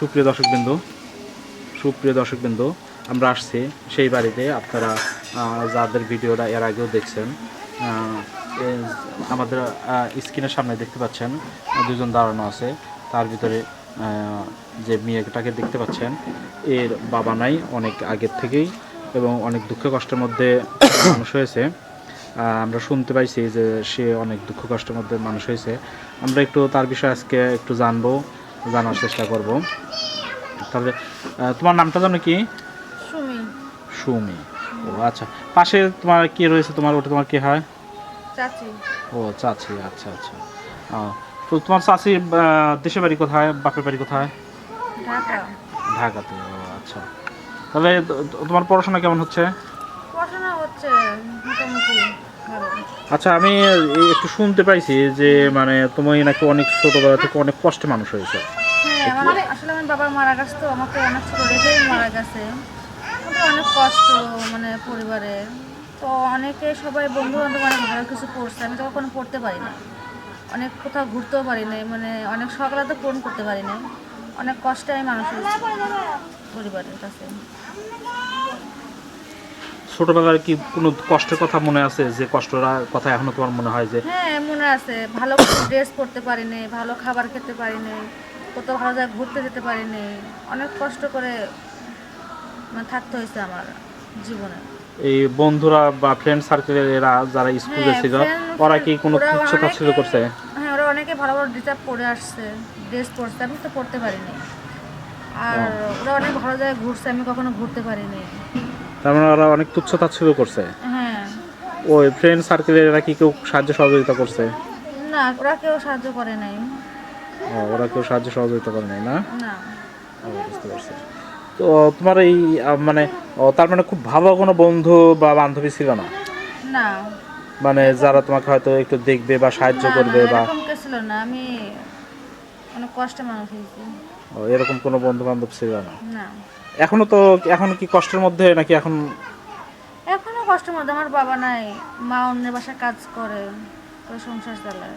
সুপ্রিয় দর্শকবৃন্দ সুপ্রিয় দর্শকবৃন্দ, আমরা আসছি সেই বাড়িতে। আপনারা যাদের ভিডিওটা এর আগেও দেখছেন আমাদের স্ক্রিনের সামনে দেখতে পাচ্ছেন, দুজন দাঁড়ানো আছে। তার ভিতরে যে মেয়েটাকে দেখতে পাচ্ছেন, এর বাবা নাই, অনেক আগের থেকেই এবং অনেক দুঃখ কষ্টের মধ্যে মানুষ হয়েছে। আমরা শুনতে পাইছি যে সে অনেক দুঃখ কষ্টের মধ্যে মানুষ হয়েছে। আমরা একটু তার বিষয়ে আজকে একটু জানব। জানার চেষ্টা করব। তাহলে তোমার নামটা জানো কি? সুমি। সুমি। ও আচ্ছা। পাশে তোমার কি রয়েছে? তোমার ওটা তোমার কি হয়? চাচি। ও চাচি আচ্ছা আচ্ছা। তো তোমার চাচি দেশের বাড়ি কোথায়? বাপের বাড়ি কোথায়? ঢাকা। ঢাকাতে ও আচ্ছা। তাহলে তোমার পড়াশোনা কেমন হচ্ছে? পড়াশোনা হচ্ছে মোটামুটি। আচ্ছা আমি একটু শুনতে পাইছি যে মানে তুমি নাকি অনেক ছোটবেলা থেকে অনেক কষ্টে মানুষ হয়েছে। হ্যাঁ আমার আসলে আমার বাবা মারা গেছে তো আমাকে অনেক ছোট রেখেই মারা গেছে। অনেক কষ্ট মানে পরিবারে। তো অনেকে সবাই বন্ধু বান্ধব অনেক ভালো কিছু পড়ছে আমি তো কখনো পড়তে পারি না। অনেক কোথাও ঘুরতেও পারি নাই মানে অনেক সকালে তো পূরণ করতে পারি না অনেক কষ্টে আমি মানুষ হয়েছি পরিবারের কাছে। ছোটবেলায় কি কোনো কষ্টের কথা মনে আছে? যে কষ্টটা কথা এখনও তোমার মনে হয় যে হ্যাঁ মনে আছে। ভালো ড্রেস পরতে পারি নাই ভালো খাবার খেতে পারি নাই কোথাও ভালো জায়গায় ঘুরতে যেতে পারি নাই। অনেক কষ্ট করে মানে থাকতে হয়েছে আমার জীবনে। এই বন্ধুরা বা ফ্রেন্ড সার্কেলের এরা যারা স্কুলে হ্যাঁ, ছিল ওরা কি কোনো তাচ্ছিল্য অনেকে- করছে? হ্যাঁ ওরা অনেকে ভালো ভালো ডিজার্ভ পরে আসছে ড্রেস পরছে। আমি তো পড়তে পারিনি। আর ওরা অনেক ভালো জায়গায় ঘুরছে আমি কখনো ঘুরতে পারিনি। তার মানে ওরা অনেক তুচ্ছ তাচ্ছিল্য করছে। হ্যাঁ। ওই ফ্রেন্ড সার্কেলের এরা কি কেউ সাহায্য সহযোগিতা করছে? না ওরা কেউ সাহায্য করে নাই। ও, ওরা কেউ সাহায্য সহযোগিতা করে নাই না? না। বুঝতে পারছি। তো তোমার এই মানে তার মানে খুব ভালো কোনো বন্ধু বা বান্ধবী ছিল না? না। মানে যারা তোমাকে হয়তো একটু দেখবে বা সাহায্য করবে বা এরকম কেউ ছিল না। আমি অনেক কষ্টে মানুষ হয়েছি। ও, এরকম কোনো বন্ধু বান্ধব ছিল না? না। এখনও তো এখন কি কষ্টের মধ্যে নাকি এখন? এখনও কষ্টের মধ্যে আমার বাবা নাই মা অন্যের বাসায় কাজ করে করে সংসার চালায়।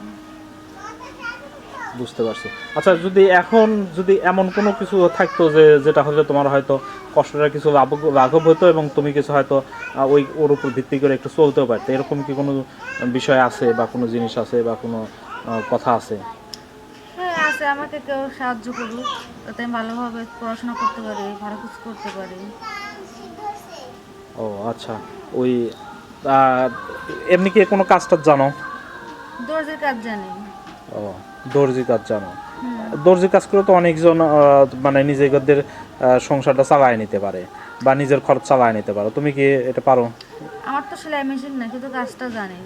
বুঝতে পারছি। আচ্ছা যদি এখন যদি এমন কোনো কিছু থাকতো যে যেটা হলে তোমার হয়তো কষ্টটা কিছু লাঘব লাঘব হতো এবং তুমি কিছু হয়তো ওই ওর উপর ভিত্তি করে একটু চলতেও পারতে। এরকম কি কোনো বিষয় আছে বা কোনো জিনিস আছে বা কোনো কথা আছে? আছে আমাকে কেউ সাহায্য করুক যাতে আমি ভালোভাবে পড়াশোনা করতে পারি ভালো কিছু করতে পারি। ও আচ্ছা। ওই এমনি কি কোনো কাজটা জানো? দর্জির কাজ জানি। ও দর্জি কাজ জানো? হুম। দর্জি কাজ করে তো অনেকজন মানে নিজেদের সংসারটা চালায় নিতে পারে বা নিজের খরচ চালায় নিতে পারো। তুমি কি এটা পারো? আমার তো সেলাই মেশিন না কিন্তু কাজটা জানি।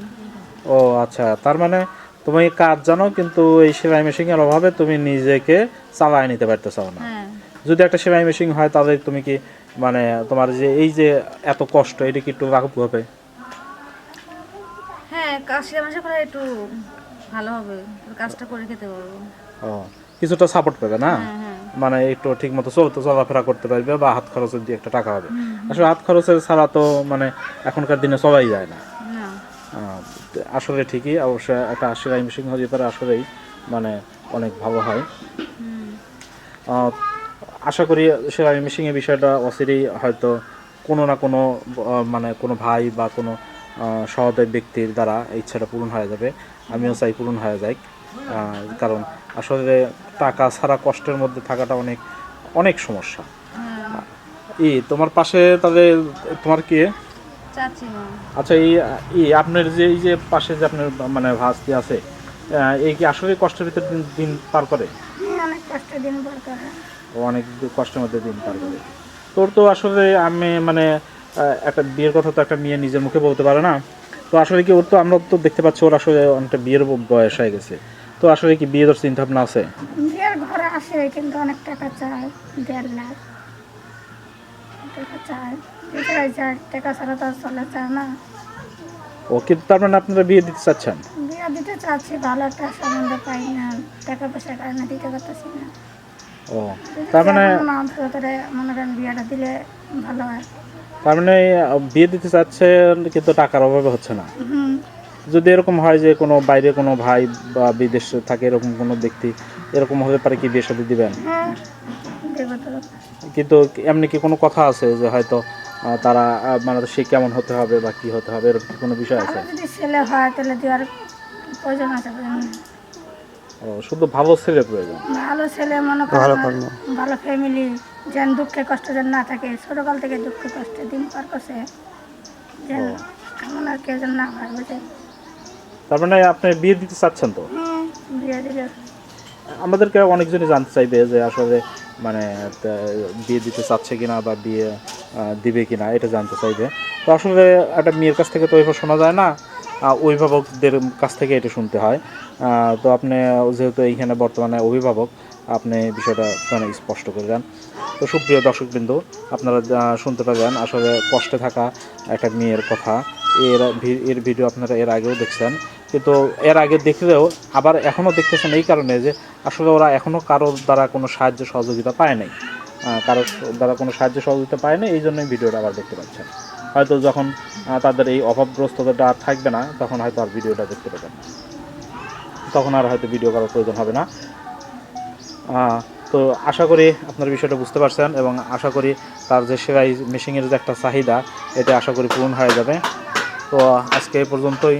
ও আচ্ছা। তার মানে তুমি কাজ জানো কিন্তু এই সেলাই মেশিনের অভাবে তুমি নিজেকে চালায় নিতে পারতেছো না। হ্যাঁ। যদি একটা সেলাই মেশিন হয় তাহলে তুমি কি মানে তোমার যে এই যে এত কষ্ট এটা কি একটু লাঘব হবে? হ্যাঁ কাজ সেলাই মেশিন করে একটু ভালো হবে। কাজটা করে খেতে পারব। ও কিছুটা সাপোর্ট পাবে না? হ্যাঁ হ্যাঁ। মানে একটু ঠিক মতো চলতে চলাফেরা করতে পারবে বা হাত খরচের দিয়ে একটা টাকা হবে। আসলে হাত খরচের ছাড়া তো মানে এখনকার দিনে চলাই যায় না। আসলে ঠিকই অবশ্য একটা সেলাই মেশিন হলে পরে আসলেই মানে অনেক ভালো হয়। আশা করি সেলাই মেশিনের বিষয়টা অচিরেই হয়তো কোনো না কোনো মানে কোনো ভাই বা কোনো সহদয় ব্যক্তির দ্বারা ইচ্ছাটা পূরণ হয়ে যাবে। আমিও চাই পূরণ হয়ে আহ, কারণ আসলে টাকা ছাড়া কষ্টের মধ্যে থাকাটা অনেক অনেক সমস্যা। ই তোমার পাশে তাহলে তোমার কি? চাচি আচ্ছা এই আপনার যে এই যে পাশে যে আপনার মানে ভাস্তি আছে এই কি আসলে কষ্টের ভিতরে দিন দিন পার করে? অনেক কষ্ট দিন পর করে। অনেক কষ্টের মধ্যে দিন পার করে। তোর তো আসলে আমি মানে একটা বিয়ের কথা তো একটা মেয়ে নিজের মুখে বলতে পারে না। তো আসলে কি ওর তো আমরা তো দেখতে পাচ্ছি ওর আসলে অনেকটা বিয়ের বয়স হয়ে গেছে। তো আসলে কি বিয়ে তোর চিন্তা ভাবনা আছে? বিয়ের ঘরে আসে কিন্তু অনেক টাকা চায় দেড় লাখ। টাকা চায়। এটাই চায় টাকা ছাড়া তো চলে চায় না। ও কিন্তু তার মানে আপনারা বিয়ে দিতে চাচ্ছেন? বিয়ে দিতে চাচ্ছি ভালো একটা সম্বন্ধ পাই না টাকা পয়সার কারণে দিতে পারতেছি না। ও তার মানে ভেতরে মনে করেন বিয়েটা দিলে ভালো হয়। তার মানে বিয়ে দিতে চাচ্ছেন কিন্তু টাকার অভাবে হচ্ছে না। যদি এরকম হয় যে কোনো বাইরে কোনো ভাই বা বিদেশে থাকে এরকম কোনো ব্যক্তি এরকম হতে পারে কি বিয়ে সাথে দিবেন? হ্যাঁ কিন্তু এমনি কি কোনো কথা আছে যে হয়তো তারা মানে সে কেমন হতে হবে বা কি হতে হবে এরকম কি কোনো বিষয় আছে? যদি ছেলে হয় তাহলে দেওয়ার প্রয়োজন আছে ও, শুধু ভালো ছেলে প্রয়োজন? ভালো ছেলে মনে করেন ভালো ফ্যামিলি যেন দুঃখে কষ্ট যেন না থাকে। ছোটকাল থেকে দুঃখে কষ্টে দিন পার করছে। যেন এমন আর কেউ যেন না হয় বুঝে তার মানে আপনি বিয়ে দিতে চাচ্ছেন তো? হ্যাঁ বিয়ে দিলে আমাদেরকে অনেকজনই জানতে চাইবে যে আসলে মানে বিয়ে দিতে চাচ্ছে কিনা বা বিয়ে দিবে কিনা, এটা জানতে চাইবে। তো আসলে একটা মেয়ের কাছ থেকে তো ওইভাবে শোনা যায় না অভিভাবকদের কাছ থেকে এটা শুনতে হয়। তো আপনি যেহেতু এইখানে বর্তমানে অভিভাবক, আপনি বিষয়টা মানে স্পষ্ট করে দেন। তো সুপ্রিয় দর্শকবৃন্দ, আপনারা শুনতে পাবেন, আসলে কষ্টে থাকা একটা মেয়ের কথা। এর এর ভিডিও আপনারা এর আগেও দেখছেন। কিন্তু এর আগে দেখলেও আবার এখনও দেখতেছেন এই কারণে যে আসলে ওরা এখনও কারোর দ্বারা কোনো সাহায্য সহযোগিতা পায় নাই। কারোর দ্বারা কোনো সাহায্য সহযোগিতা পায় নাই, এই জন্যই ভিডিওটা আবার দেখতে পাচ্ছেন। হয়তো যখন তাদের এই অভাবগ্রস্ততাটা আর থাকবে না, তখন হয়তো আর ভিডিওটা দেখতে পাবেন না। তখন আর হয়তো ভিডিও করার প্রয়োজন হবে না। তো আশা করি আপনার বিষয়টা বুঝতে পারছেন এবং আশা করি তার যে সেলাই মেশিনের যে একটা চাহিদা, এটা আশা করি পূরণ হয়ে যাবে। তো আজকে এই পর্যন্তই।